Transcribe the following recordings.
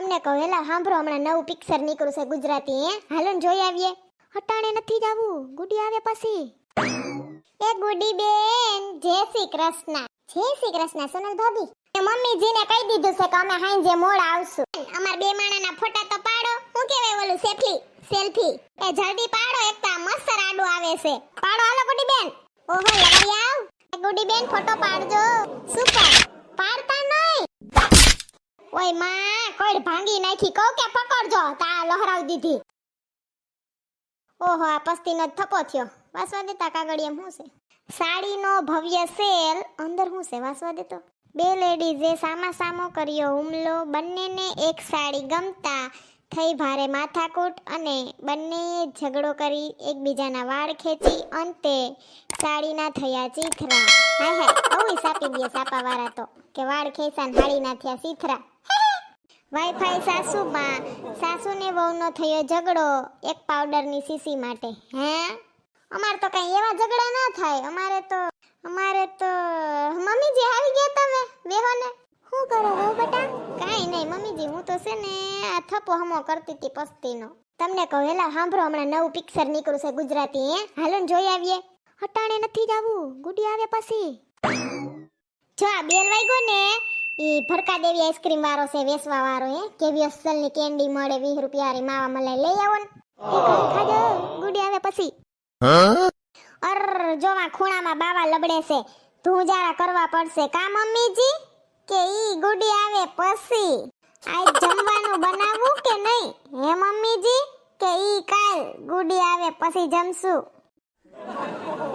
તમને કહું એલા સાંભળો, હમણાં નવું પિક્ચર નીકળ્યું છે ગુજરાતી, હે? હાલો ને જોઈ આવીએ. હટાણે નથી જાવું, ગુડી આવે પછી. એ ગુડી બેન, જય શ્રી કૃષ્ણ. જય શ્રી કૃષ્ણ, સોનલ ભાભી. મમ્મીજીને કહી દીધું છે કે અમે હાંજે મોડ આવશું. અમાર બે માણાના ફોટા તો પાડો. હું કેવાય ઓલું સેલ્ફી સેલ્ફી. એ જલ્દી પાડો, એક તો મસ્ત રાડો આવે છે. પાડો, હાલો, ગુડી બેન. ઓહો, લગડી આવ. ગુડી બેન, ફોટો પાડજો. સુપર પાડતા નહીં. ઓયમાં, કોઈડ ભાંગી નાખી કહું કે પકડજો? તા લહરાવી દીધી. ઓહો, આ પસ્તીનો થપો થયો. વાસવા દેતા કાગળિયામ શું છે? સાડીનો ભવ્ય સેલ, અંદર શું છે? વાસવા દેતો બે લેડીઝે સામા સામો કર્યો હુમલો. બંનેને એક સાડી ગમતા થઈ ભારે માથાકૂટ અને બંનેએ ઝઘડો કરી એકબીજાના વાળ ખેંચી અંતે સાડીના થયા ચીથરા. હાય હાય આવું સાપી દે સાપાવાળા તો, કે વાળ ખેંચા હાડીના થયા ચીથરા. વાઈફાઈ સાસુમાં સાસુને વહુનો થયો ઝઘડો એક પાવડરની સીસી માટે, હે? અમારે તો કઈ એવા ઝઘડા ના થાય. અમારે તો અમારે તો, મમ્મીજી આવી ગયા તમે, બેહોને? શું કરો હો બેટા? કાઈ નહીં મમ્મીજી, હું તો છે ને આ થપો હમો કરતી હતી પસ્તીનો. તમને કહું, હેલા, સાંભળો, હમણાં નવું પિક્ચર નીકળ્યું છે ગુજરાતી, હે? હાલો ને જોઈ આવીએ. હટાણે નથી જાવું, ગુડી આવે પછી. જો આ બેલ વાગ્યો ને ઈ ભરકા દેવી આઈસ્ક્રીમ વાળો છે, વેસવા વાળો હે. કેવી અસલની કેન્ડી મળે 20 રૂપિયાની માવા મળે લઈ આવો ને. એ ખાજો ગુડી આવે પછી. અર, જોવા ખૂણામાં બાવા લબડે છે. ધૂંજારા કરવા પડશે. કા, મમ્મીજી? કે ઈ ગુડી આવે પછી. આજ જમવાનું બનાવવું કે નહીં? હે, મમ્મીજી? કે ઈ કાલ ગુડી આવે પછી જમશું.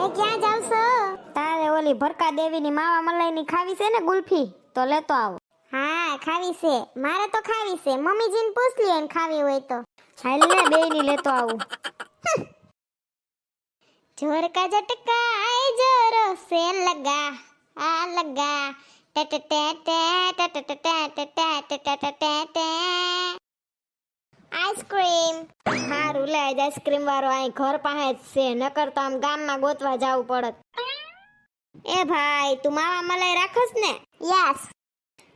એ ક્યાં જાવ છો તારે ઓલી ભરકા દેવીની માવા મલાઈની ખાવી છે ને ગુલ્ફી? તો લેતો આવો હા ખાવી છે મારે તો ખાવી છે મમ્મીજીને પૂછ લ્યો એમ ખાવી હોય તો હાલને બેની લેતો આવું જોર કા ઝટકા આય જોર સે લગા આ લગા ટે ટે ટે ટે ટે ટે ટે ટે ટે ટે ટે આઈસ્ક્રીમ હારું લે આઈસ્ક્રીમ વાળો અહીં ઘર પાસે જ છે નકર તો આમ ગામમાં ગોતવા જવું પડત એ ભાઈ તું માવા મલાઈ રાખસ ને? યસ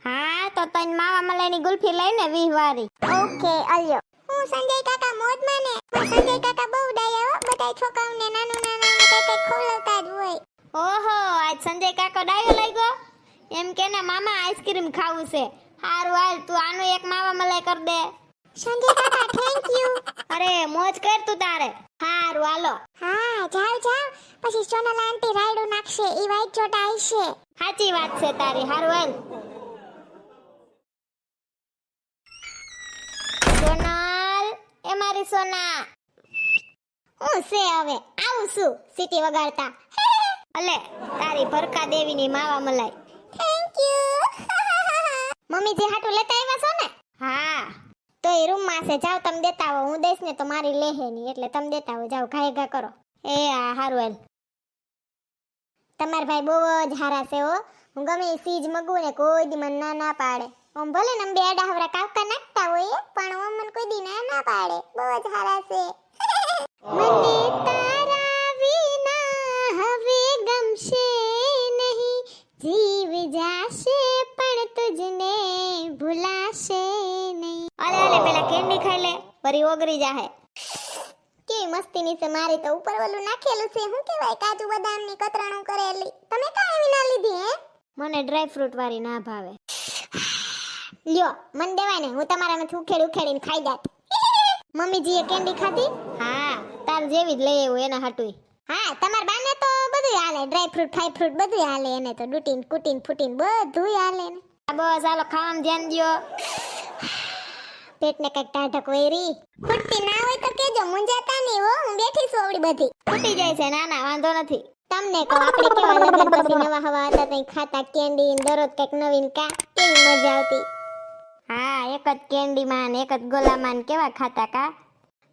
હા તો તને માવા મલાઈની ગુલ્ફી લઈને વિહવારી. ઓકે અલ્યો હું સંજય કાકા મોજ ને મારા સંજય કાકા બહુ ડાયા હો બધાય છોકરાઓને નાનું નાનું ને કઈ કઈ ખવડાવતા જ હોય. ઓહો આજ સંજય કાકો ડાયો લાગ્યો? એમ કે ને મામા આઈસ્ક્રીમ ખાવું છે. હારું હાલ તું આનું એક માવા મલાઈ કર દે. સંજય કાકા થેન્ક યુ અરે મોજ કર તું તારે. હારું હાલો. હા જાવ જાવ. પછી સોનલ આંટી રાયડું નાખશે ઈ વાઈટ ચોટા આવશે સાચી વાત છે તારી હારું હાલ. સોનલ એ મારી સોના. હું છે હવે? આવું છું સીટી વગાડતા. અલે તારી ભરકા દેવીની માવા મલાઈ. થેન્ક યુ મમ્મીજી હાટુ લેતા આવ્યા છો ને? હા તો એ રૂમમાં છે. જાવ તમે દેતા આવો. હું દઈશ ને તો મારી લેહે નહીં. એટલે તમે દેતા આવો. જાવ ઘાય ઘા કરો. એ, આ હારું હાલ. તમારા ભાઈ બહુ જ હારા છે હો. હું ગમે એ સીજ મગું ને કોઈ દી મને ના ના પાડે. ઓમ ભલે ને બે ડાહવરા કાવકા નાખતા હોય પણ ઓમ મને કોઈ દી ના ના પાડે. બહુ જ હારા છે. મને તારા વિના હવે ગમશે નહીં. જીવ જાશે, પણ તુજને ભૂલાશે. અલે અલે પેલા કેન્ડી ખાઈ લે વરી ઓગરી જાહે. કેવી મસ્તીની છે મારે તો ઉપર ઓલું નાખેલું છે શું કહેવાય કાજુ બદામની કતરાણું કરેલી. તમે કાંઈ એવી ના લીધી હે? મને ડ્રાય ફ્રૂટ વાળી ના ભાવે. લ્યો મન દેવાય ને હું તમારામાંથી ઉખેડ ઉખેડીને ખાઈ જાત. મમ્મીજીએ કેન્ડી ખાધી? હા તાર જેવી જ લઈ આવ્યો એના હાટુય. હા તમાર બાને તો બધું હાલે ડ્રાય ફ્રૂટ ફ્રાય ફ્રૂટ બધું હાલે એને તો ડૂટીન કુટીન ફૂટીન બધું હાલે ને. બસ હાલો ખાવામાં ધ્યાન દ્યો. પેટને કંઈક ટાઢક વેરી. ખૂટતી ના હોય તો કેજો મુંજાતા નહીં હો હું બેઠી છું આવડી બધી. ફૂટી જાય છે ના ના વાંધો નથી. તમને કહો આપણે કેવા લગન પછી નવા હવા હતા તઈ ખાતા કેન્ડી દરરોજ કંઈક નવીન કા? કેવી મજા આવતી. હા એક જ કેન્ડીમાં ને એક જ ગોલામાં ને કેવા ખાતા કા?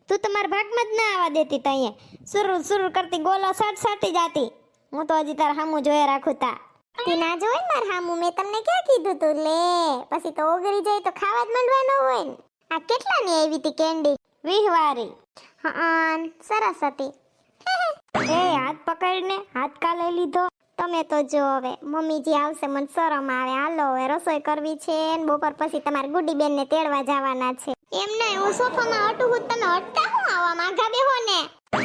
તું તમારા ભાગમાં જ ના આવવા દેતી તો અહીંયા. સુરુ સુરુ કરતી ગોલો સાટ સાટી જાતી. હું તો હજી તાર હામું જોયા રાખું તા. તે ના જોઈ માર હામું? મેં તમને ક્યાં કીધું તું? લે પછી તો ઓગરી જાય તો ખાવા જ માંડવાનો હોય ને. આ કેટલાની આવી હતી કેન્ડી? વિહવારી હાન સરસ હતી. એ હાથ પકડીને હાથ કા લીધો. તમે તો જો હવે, મમ્મીજી આવશે, મને શરમ આવે. હાલો, હવે રસોઈ કરવી છે ને બપોર પછી તમારે ગુડી બેનને તેડવા જવાના છે. એમ નહીં, હું સોફામાં હટું હું તમે હટતા હું આવા માંગા બેહો ને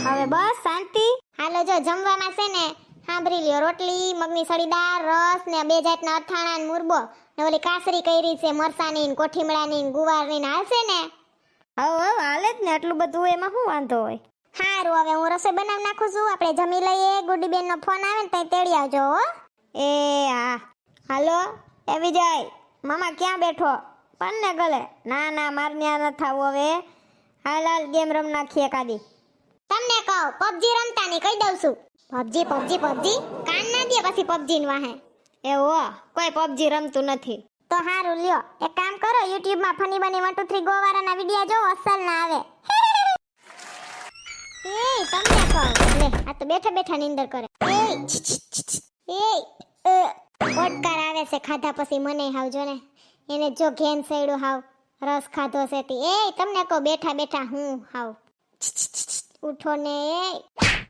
હવે બસ, શાંતિ. હાલો, જો, જમવામાં છે ને, સાંભળી લ્યો, રોટલી, મગની સળીદાર રસ ને બે જાતના અથાણા ને મુરબો. ને ઓલી કાસરી કરી છે મરસાની ને કોઠીમડાની ને ગુવારની ને હાલશે ને? હવ હવ હાલે જ ને આટલું બધું એમાં શું વાંધો હોય? સારું હવે હું રસોઈ બનાવી નાખું છું. આપણે જમી લઈએ ગુડી બેનનો ફોન આવે ને ત્યાં તેડી આવજો હો. એ હા. હાલો એ વિજય મામા ક્યાં બેઠો? પણ ને ગલે. ના ના માર ન્યા ન થાવું હવે. હાલ હાલ ગેમ રમ નાખીએ કાદી તમને કહું પબજી રમતા નહીં કહી દઉં છું? PUBG PUBG PUBG. કાન ના દે પછી પબજી ને વાહે. એવો કોઈ પબજી રમતું નથી. તો હારું લ્યો. એક કામ કરો યુટ્યુબમાં funny bunny one two three go વાળાના video જો અસલ ના આવે. એ તમને કહું. લે આ તો બેઠા બેઠા નીંદર કરે. એ. એ પોટકાર આવે છે ખાધા પછી મને હાવ જો ને. એને જો ઘેન સૈડું હાવ રસ ખાધો છે તી. એ તમને કહો બેઠા બેઠા હું હાવ. ઉઠો ને એ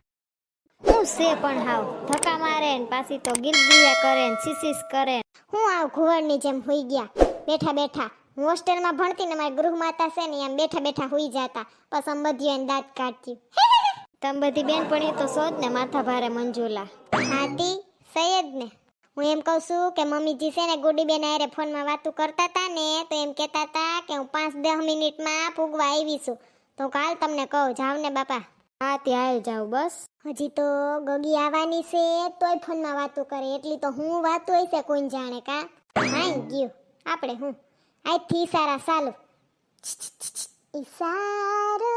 હું છે પણ હાવ. ધક્કા મારે ને પાછી તો ગિલગિયા કરે ને સિસીસ કરે હું આવ ઘુવડની જેમ હોઈ ગયા. બેઠા બેઠા. હું હોસ્ટેલમાં ભણતી ને મારી ગૃહ માતા છે ને એમ બેઠા બેઠા હોઈ જતા. પછી આમ એને દાંત કાઢતી. તમે બધી બેનપણીઓ તો શોધ ને માથા ભારે મંજુલા. હાતી સૈયદ ને. હું એમ કહું છું કે મમ્મીજી છે ને ગુડી બેન હારે ફોનમાં વાતું કરતા હતા ને તો એમ કહેતા હતા કે હું પાંચ દસ મિનિટમાં પૂગવા આવી છું. તો કાલ તમને કહું. જાવ ને બાપા. હા, ત્યાં જાવ બસ. હજી તો ગગી આવવાની છે, તોય ફોનમાં વાતો કરે. એટલી તો હું વાતું છે કોઈ જાણે કા? હાઈ ગયું. આપણે હું? આજથી સારા ચાલુ ઈશારો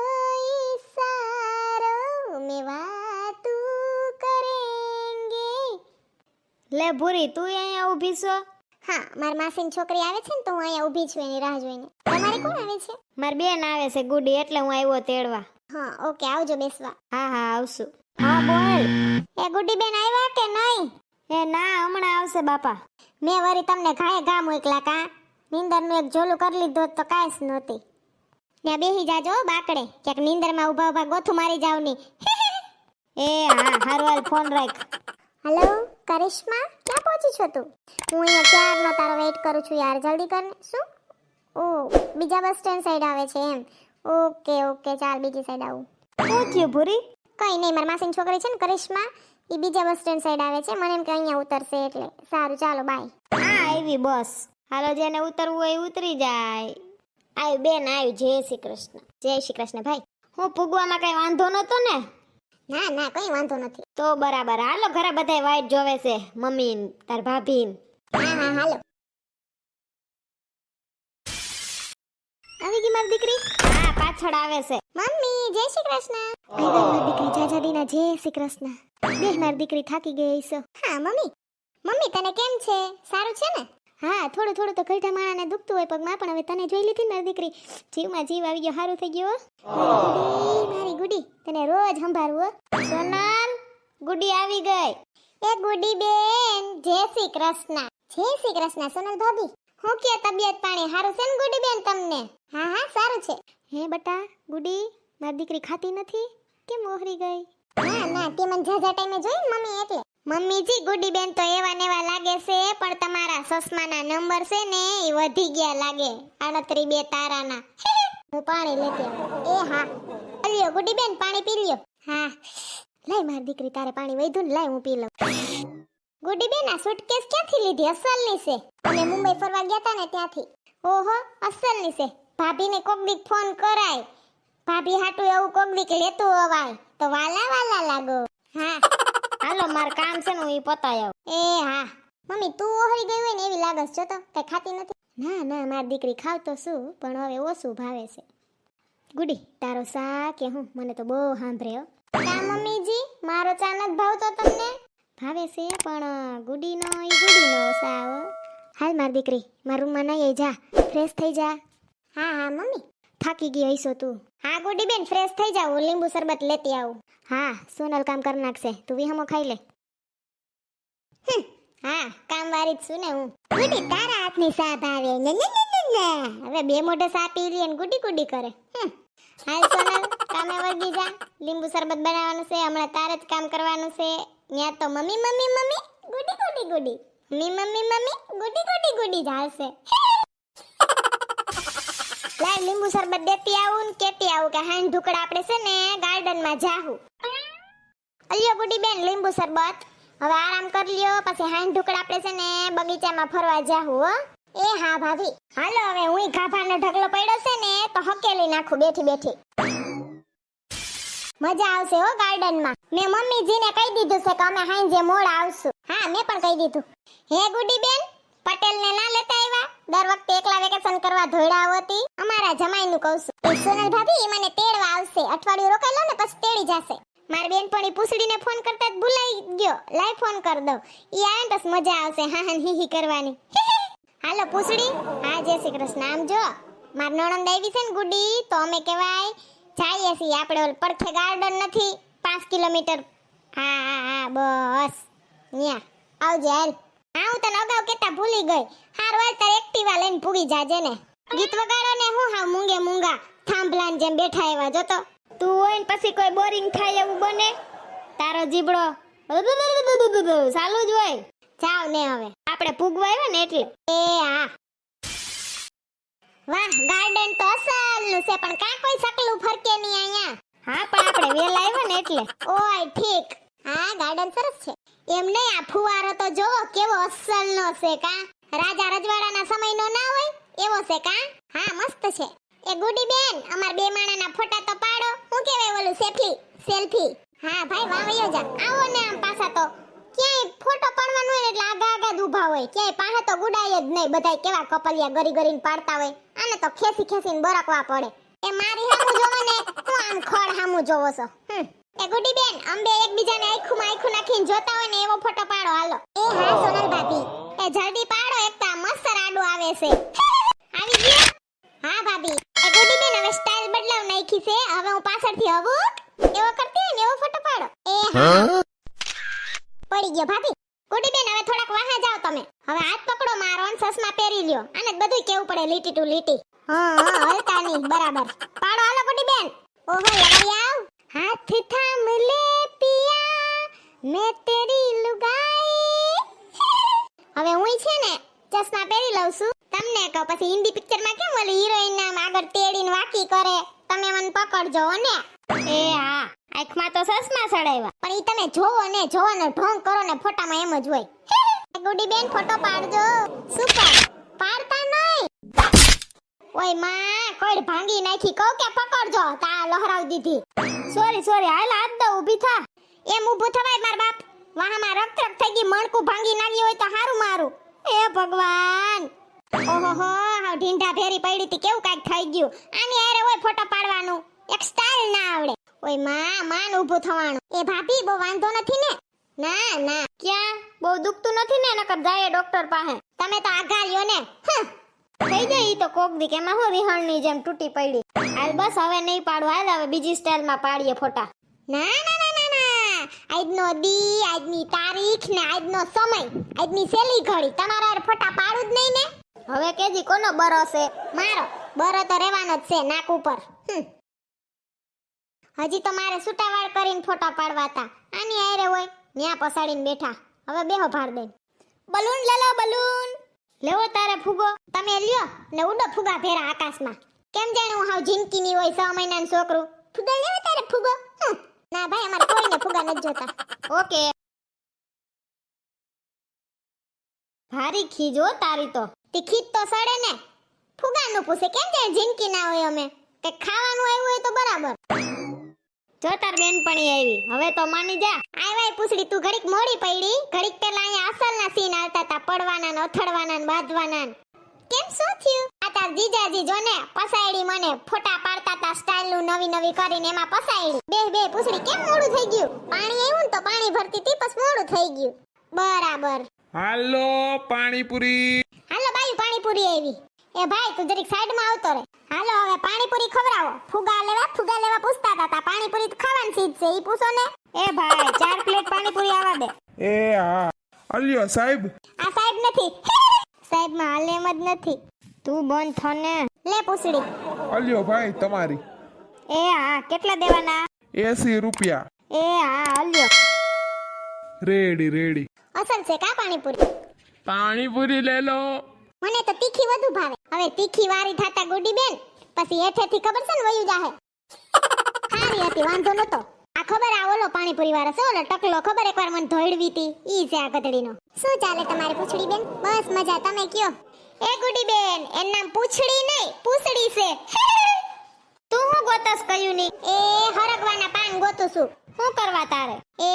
ઈશારો, મે વાતો કરેંગે. લે ભૂરી, તું અહીંયા ઊભી છો? હા, મારી માસીની છોકરી આવે છે ને, તો હું અહીંયા ઊભી છું એની રાહ જોઈને. તમારે કોણ આવે છે? મારી બેન આવે છે, ગુડી, એટલે હું આવ્યો તેડવા. હા ઓકે આવજો બેસવા. હા હા આવશું. હા બોલ. એ ગુડી બેન આવ્યા કે નહીં? એ ના હમણાં આવશે બાપા. મેં વળી તમને ઘાએ ઘા મોકલા કા. નીંદરનું એક ઝોલું કરી લીધું તો કાંઈ જ નહોતી. ત્યાં બેસી જાજો બાકડે. ક્યાંક નીંદરમાં ઊભા ઊભા ગોથું મારી જાવની. એ હા હરવાલ ફોન રાખ. હલો કરિશ્મા ક્યાં પહોંચી છો તું? હું અહીંયા ક્યારનો તારો વેઇટ કરું છું યાર જલ્દી કર શું? ઓ બીજા બસ સ્ટેન્ડ સાઈડ આવે છે એમ. ઓકે ઓકે ચાલ બીજી સાઈડ આવું. શું થયું ભૂરી? કઈ નહીં મારા માસીની છોકરી છે ને કરિશ્મા એ બીજા બસ સ્ટેન્ડ સાઈડ આવે છે. મને એમ કે અહીંયા ઉતરશે એટલે. સારું ચાલો બાય હા આવી બસ. હાલો જેને ઉતરવું હોય ઉતરી જાય. આવ્યું બેન આવ્યું જય શ્રી કૃષ્ણ. જય શ્રી કૃષ્ણ ભાઈ. હું ભૂગવામાં કઈ વાંધો નતો ને? ના ના કઈ વાંધો નથી. તો બરાબર. હાલો ઘરે બધાય વાઈટ જોવે છે મમ્મી તાર ભાભી હા હા હાલો. આવી ગઈ મારી દીકરી? હા, પાછળ આવે છે. મમ્મી, જય શ્રી કૃષ્ણ. આવી ગઈ મારી દીકરી જાજા દીના જય શ્રી કૃષ્ણ. દેખ મારી દીકરી થાકી ગઈ છે હા, મમ્મી. મમ્મી, તને કેમ છે? સારું છે ને? હા, થોડું થોડું તો ગઈઢા માણાને દુખતું હોય પગમાં પણ હવે તને જોઈ લીધી મારી દીકરી. જીવમાં જીવ આવી ગયો, સારું થઈ ગયો. મારી ગુડી, તને રોજ સંભાળવું. સોનલ, ગુડી આવી ગઈ. એ ગુડી બેન, જય શ્રી કૃષ્ણ. જય શ્રી કૃષ્ણ, સોનલ ભાભી. હું કે તબિયત પાણી સારું છે ને ગુડી બેન તમને? હા હા, સારું છે. હે બટા, ગુડી, મારી દીકરી ખાતી નથી? કેમ મોહરી ગઈ? ના ના, તે મને જાજા ટાઈમે જોઈ મમ્મી એટલે. મમ્મીજી ગુડી બેન તો એવા ને એવા લાગે છે, પણ તમારા સસમાના નંબર છે ને, એ વધી ગયા લાગે. આડત્રી બે તારાના. હું પાણી લેતી એ, હા. લ્યો ગુડી બેન પાણી પી લ્યો. હા. લઈ મારી દીકરી તારે પાણી વધ્યું ને લાય હું પી લઉં. ગુડી બેન આ સુટકેસ ક્યાંથી લીધી? અસલની છે. અમે મુંબઈ ફરવા ગયા હતા ને ત્યાંથી. ઓહો, અસલની છે. ભાભીને કોક દીક ફોન કરાય. ભાભી હાટું એવું કોક દીક લેતું અવાય તો વાલા વાલા લાગો. હા. હાલો, માર કામ છે ને હું ઈ પતાય એ, હા. મમ્મી, તું ઓહરી ગઈ હોય ને એવી લાગસ જો તો. કઈ ખાતી નથી? ના ના, મારી દીકરી ખાવ તો શું પણ હવે ઓછું ભાવે છે. ગુડી, તારો સા કે હું? મને તો બહુ સાંભળ્યો કા મમ્મીજી, મારો ચા નથી ભાવતો તમને? ભાવે છે, પણ ગુડીનો એ ગુડીનો સાવ. હાલ માર દીકરી, માર રૂમમાં નહીં જા ફ્રેશ થઈ જા. હા હા, મમ્મી. થાકી ગઈ હઈશો તું. હા ગુડી બેન ફ્રેશ થઈ જાવ લીંબુ શરબત લેતી આવું. હા, સોનલ કામ કરી નાખશે, તું વિહમો ખાઈ લે. હા કામ વાળી જ છું ને હું. ગુડી તારા હાથની સા આવે. ને. હવે બે મોઢે સા પી લે ને ગુડી ગુડી કરે. હાલ સોનલ, કામે વળગી જા. લીંબુ શરબત બનાવવાનું છે, હમણાં તારે જ કામ કરવાનું છે. ત્યાં તો mummy mummy mummy, goody goody goody. Mummy mummy mummy, goody goody goody જ લાય, લીંબુ શરબત દેતી આવું કેતી આવું કે હાંડ ઢુકડા આપણે છે ને ગાર્ડનમાં જાહું. અલ્યો, ગુડી બેન, લીંબુ શરબત. હવે આરામ કરી લ્યો, પછી હાંડ ઢુકડા આપણે છે ને બગીચામાં ફરવા જાહું, હો. એ હા, ભાભી. હાલો, હવે હું ગાભાનો ઢગલો પડ્યો છે ને, તો હકેલી નાખું બેઠી બેઠી. મજા આવશે હો ગાર્ડનમાં. મેં મમ્મીજીને કહી દીધું છે કે અમે હાંજે મોડ આવશું. હા, મેં પણ કહી દીધું. હે ગુડી બેન પટેલને ના લેતા આવ્યા? દર વખતે એકલા વેકેશન કરવા ધોઈડા હોતી. અમારા જમાઈનું કહું છું. સોનલ ભાભી એ મને તેડવા આવશે. અઠવાડિયું રોકાઈ લો ને, પછી તેડી જશે. મારી બેનપણી પૂછડીને ફોન કરતા જ ભૂલાઈ ગયો. લાઈ ફોન કર દો ઈ આવે ને, પછી મજા આવશે. હા હા હી હી કરવાની. હાલો, પૂછડી. હા, જય શ્રી કૃષ્ણ. આમ જો, માર નણંદ આવી છે ને ગુડી, તો અમે કહેવાય જઈએ છીએ. આપણે ઓલ પડખે ગાર્ડન નથી. પાંચ કિલોમીટર. હા હા હા, બસ. ન્યા. આવજે, હાલ. હા, હું તને અગાઉ કેતા ભૂલી ગઈ. હાર વાળ તાર એક્ટિવા લઈને પૂગી જાજે ને. ગીત વગાડો ને, હું હા મૂંગે મૂંગા. થાંભલાન જેમ બેઠા એવા જોતો તું. હોય ને પછી કોઈ બોરિંગ થાય એવું બને. તારો જીબડો સાલું જ હોય. જાવ ને હવે. આપણે પૂગવા આવ્યા ને એટલે. એ, હા. વાહ ગાર્ડન તો અસલનું છે, પણ કાં કોઈ સકલું ફરકે નહીં અહીંયા. હા, પણ આપણે વેલા આવ્યા ને એટલે. ઓય, ઠીક. હા ગાર્ડન સરસ છે. એમ નહીં, આ ફુવારો તો જોવો કેવો અસલનો છે, કા? રાજા રજવાડાના સમયનો ના હોય, એવો છે, કા? હા, મસ્ત છે. એ ગુડી બેન, અમાર બે માણાના ફોટા તો પાડો. હું કેવાય ઓલું સેલ્ફી સેલ્ફી? હા, ભાઈ, વાવયો જા. આવો ને આમ પાછા તો. ક્યાંય ફોટો પાડવાનો હોય એટલે આગા આગા ઊભા હોય. ક્યાંય પાસે તો ગુડાય જ નહીં. બધાય કેવા કપલિયા ગરી ગરીને પાડતા હોય. આને તો ખેસી ખેસીને બરકવા પડે. એ મારી હામું જોવો ને હું આમ ખડ હામું જોવો છો. એ ગુડી બેન અંબે એકબીજાને આખું આખું નાખીને જોતા હોય ને એવો ફોટો પાડો. હાલો. એ હા સોનલ ભાભી એ જલ્દી પાડો, એક તો મસ્ત રાડું આવે છે. આવી ગયો? હા, ભાભી. એ ગુડી બેન હવે સ્ટાઇલ બદલાવ નાખી છે. હવે હું પાછળથી હવું એવો કરતી હોય ને એવો ફોટો પાડો. એ હા? ગયો ભાભી. કુડી બેન હવે થોડાક વાહા જાઓ તમે. હવે હાથ પકડો મારો અને સસમા પહેરી લ્યો. આને બધું કેવું પડે લીટી ટુ લીટી. હા હા હલતા નહીં બરાબર. પાડો હાલો કુડી બેન ઓહો લગાડી આવ. હાથ થામ લે પિયા. મે તેરી લુગાઈ. હવે હું છે ને ચશ્મા પહેરી લઉં છું. તમને કહો પછી હિન્દી પિક્ચરમાં કેમ ઓલી હિરોઈન નામ આગળ તેડીને વાકી કરે? તમે મને પકડજો ને. એ હા, આંખમાં તો સસમા સડાવ્યા પણ ઈ તમે જોવો ને જોવો ને ઢોંગ કરો ને, ફોટામાં એમ જ હોય. ગુડી બેન, ફોટો પાડજો. સુપર પાડતા નહીં. ઓયમાં કોડ ભાંગી નાખી કહું કે પકડજો. તા લહરાવી દીધી. સોરી સોરી હાલ હાથ દો, ઊભી થા. એમ ઊભું થવાય માર બાપ. વાહમાં રક્ત થઈ ગઈ, મણકું ભાંગી નાખી હોય તો હારું મારું. એ ભગવાન. ઓહો હો ઢીંઢા ભેરી પડી હતી, કેવું કાંઈક થઈ ગયું. આની આરે હોય ફોટો પાડવાનું. એક સ્ટાઇલ ના આવડે. ઓયમાં, માન ઊભું થવાનું. એ ભાભી, બહુ વાંધો નથી ને? ના ના. ક્યાં? બહુ દુખતું નથી ને? નકર જાય ડોક્ટર પાસે. તમે તો આઘાર્યો ને? થઈ જાય તો કોક દી કે એમાં હું વિહણની જેમ તૂટી પડી. હાલ બસ હવે નહીં પાડું. હાલ હવે બીજી સ્ટાઇલમાં પાડીએ ફોટા. ના ના ના ના ના. આજનો દી, આજની તારીખ ને આજનો સમય. આજની સેલી ઘડી. તમારા ફોટા પાડું જ નહીં ને? હવે કેજી કોનો બરો છે મારો. બરો તો રહેવાનો જ છે, નાક ઉપર. હમ. હજી તો મારે સુટાવાળ કરીને ફોટા પાડવા હતા. આની આયરે હોય, ન્યા પસાડીને બેઠા. હવે બેહો ભાર દે બલૂન લેલો, બલૂન. લેવો તારે ફુગો. તમે લ્યો, ને ઉડો ફુગા ભેરા આકાશમાં. કેમ જાણે હું હાવ જિંદગીની હોય છ મહિનાનું છોકરું? ફુગા લેવો તારે ફુગો? ના ભાઈ, અમારે કોઈને ફુગા નથી જોતા. ઓકે. ભારી ખીજો તારી તો. તીખી તો સડે ને. ફુગાનું પૂછે. કેમ જાય જિંદગી ના હોય અમે? કે ખાવાનું આવ્યું હોય તો બરાબર. જો તાર બેનપણી આવી હવે તો માની જા. આય પૂછડી તું ઘડીક મોડી પડી ઘડીક પેલા અહીંયા અસલના સીન આવતા તા પડવાના ને અથડવાના ને બાંધવાના કેમ શું થયું? આ તાર જીજાજી જોને પસાયડી મને ફોટા પાડતા તા સ્ટાઇલનું નવી નવી કરીને એમાં પસાયડી. બે બે પૂછડી કેમ મોડું થઈ ગયું? પાણી આવ્યું ને તો પાણી ભરતી હતી પછી મોડું થઈ ગયું. બરાબર. હાલો પાણીપુરી. હાલો બાઈ પાણીપુરી આવી. એ ભાઈ તું જરીક સાઈડમાં આવતો રે હાલો હવે પાણીપુરી ખવડાવો. ફુગા લેવા ફુગા લેવા પૂછતા હતા. પાણીપુરી તો ખાવાની ચીજ છે ઈ પૂછો ને. એ ભાઈ ચાર પ્લેટ પાણીપુરી આવા દે. એ હા. અલ્યો સાહેબ. આ સાહેબ નથી. સાહેબમાં હાલ એમ જ નથી. તું બંધ થને લે પૂછડી. અલ્યો ભાઈ તમારી. એ હા કેટલા દેવાના? એસી રૂપિયા. એ હા અલ્યો રેડી રેડી. અસલ છે કા પાણીપુરી? પાણીપુરી લે લો. મને તો તીખી વધુ ભાવે. હવે તીખી વારી થાતા ગુડી બેન પછી હેઠેથી ખબર છે ને વયું જાહે? સારી હતી, વાંધો નતો આ ખબર આ ઓલો પાણીપુરી વાળો છે, ઓલો ટકલો ખબર એકવાર મને ધોઈડવી હતી? ઈ છે આ ગધડીનો. શું ચાલે તમારી પૂછડી બેન બસ મજા, તમે કયો? એ ગુડી બેન એનું નામ પૂછડી નહીં, પૂછડી છે. તું હું ગોતસ કયું ની એ હરગવાના પાન ગોતું છું. શું કરવા તારે? એ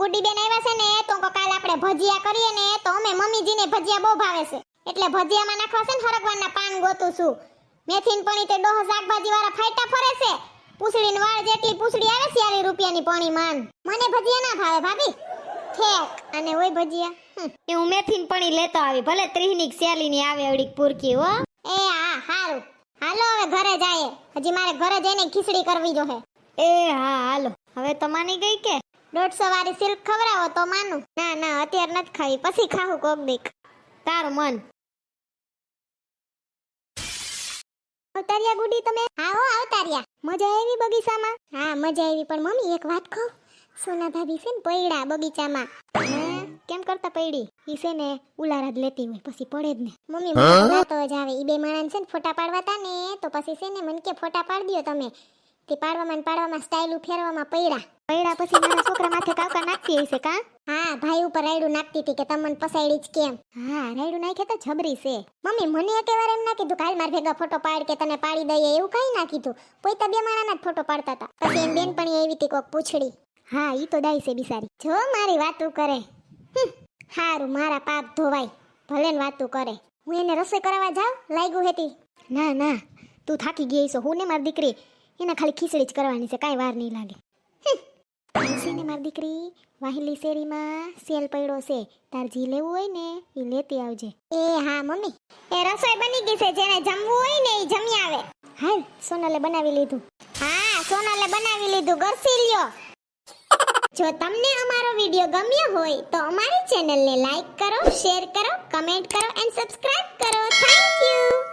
ગુડી બેન આવ્યા છે ને, તો કાલ આપણે ભજીયા કરીએ ને, તો અમે મમ્મીજીને ભજીયા બહુ ભાવે છે. એટલે ભજીયામાં નાખવા છે ને હરગવાના પાન ગોતું છું. મેથીન પણી તે ડોહ શાકભાજી વાળા ફાઈટા ફરે છે. પૂછડીને વાળ જેટલી પૂછડી આવે છે રૂપિયાની પણી માન. મને ભજીયા ના ભાવે ભાભી. ઠેક. અને ઓય ભજીયા એ હું મેથીન પણી લેતો આવી ભલે ત્રીહની સેલીની આવે અડીક પૂરકી હો. એ હા હારું. હાલો હવે ઘરે જાય હજી મારે ઘરે જઈને ખીચડી કરવી જોહે એ હા હાલો. હવે તો માની ગઈ કે? દોઢસો વાળી સિલ્ક ખવડાવો તો માનું. ના ના અત્યારે નથી ખાવી. પછી ખાવું કોક દીક. તારું મન. અવતારિયા ગુડી તમે? હા હો અવતારિયા. મજા આવી બગીચામાં? હા મજા આવી પણ મમ્મી એક વાત કહું. સોના ભાભી છે ને પૈડા બગીચામાં. કેમ કરતા પૈડી? ઈ છે ને ઉલારા જ લેતી હોય પછી પડે જ ને. મમ્મી મને તો જ આવે. ઈ બે માણસ છે ને ફોટા પાડવા તા ને તો પછી છે ને મને કે ફોટા પાડ દ્યો તમે. તે પાડવામાં ને પાડવામાં સ્ટાઇલ ફેરવામાં પૈડા. પૈડા પછી મારા છોકરા માથે કાવકા નાખતી હશે કા? હા, ભાઈ ઉપર રાયડું નાખતી હતી કે તમને પસાયડી જ કેમ? હા, રાયડું નાખે તો જબરી છે. મમ્મી, મને એક વાર એમ ના કીધું કાલ માર ભેગા ફોટો પાડ કે તને પાડી દઈએ એવું કઈ ના કીધું પોઈતા બે માણાના જ ફોટો પાડતા હતા. પછી એમ બેનપણી એવી હતી કોક પૂછડી. હા, ઈ તો ડાઈ છે બિસારી. જો મારી વાતું કરે. હારું, મારા પાપ ધોવાય. ભલે ને વાતું કરે. હું એને રસોઈ કરાવવા જાઉં? લાગ્યું હતી. ના ના, તું થાકી ગઈ છો હું ને મારી દીકરી, એને ખાલી ખીચડી જ કરવાની છે, કાંઈ વાર નહીં લાગે. છે ને મારી દીકરી? વાહિલી શેરીમાં સેલ પડ્યો છે. તાર જી લેવું હોય ને એ લેતી આવજે. એ હા મમ્મી. એ રસોઈ બની ગઈ છે જેને જમવું હોય ને એ જમી આવે. હાલ સોનલે બનાવી લીધું. હા સોનલે બનાવી લીધું. ગરસી લ્યો. જો તમને અમારો વિડિયો ગમ્યો હોય તો અમારી ચેનલને લાઈક કરો શેર કરો કમેન્ટ કરો એન્ડ સબસ્ક્રાઇબ કરો. થેન્ક